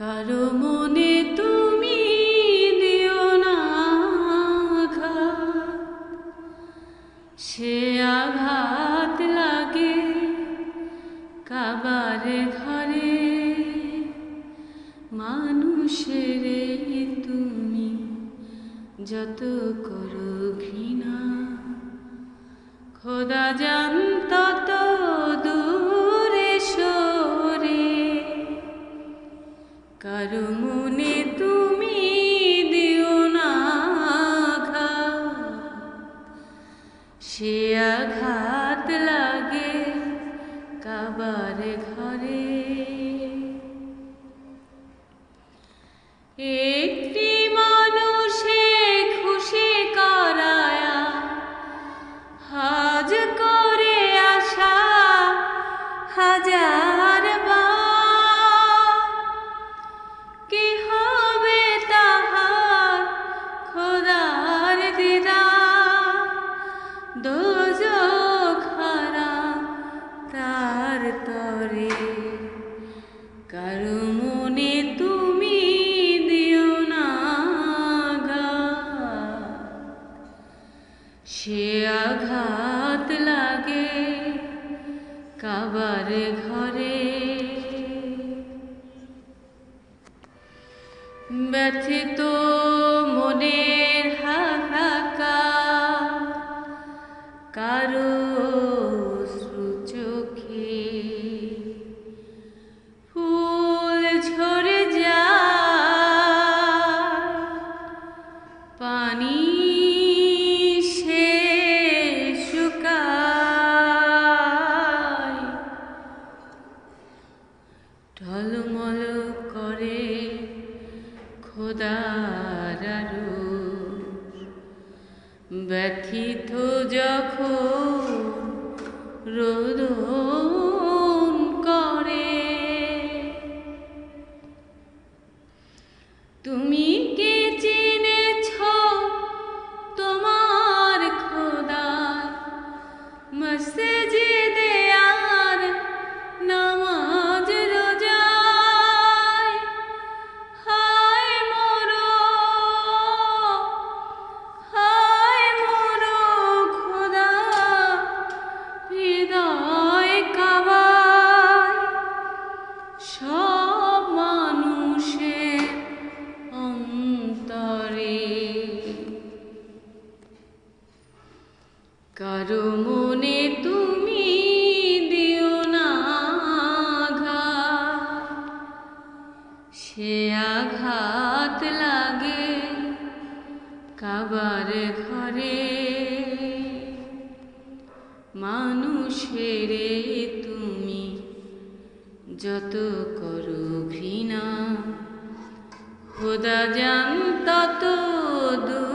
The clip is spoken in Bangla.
কারও মনে তুমি দিও না সে আঘাত লাগে কাবার ঘরে। মানুষের তুমি যত করো ঘৃণা। খোদা জান আঘাত লাগে কাবার ঘরে। একটি তার তরে কারও মনে তুমি দিও না আঘাত। সে আঘাত লাগে কাবার ঘরে ব্যথিত মনের হাহাকার কারও ঢলমল করে খোদার ব্যথিত যখন রোদন করে তুমি কে চিনেছ তোমার খোদা? মসজিদে কারও মনে তুমি দিও না আঘাত। সে আঘাত লাগে কাবার ঘরে মানুষের তুমি যত করো ঘৃণা, খোদা জান তত দূর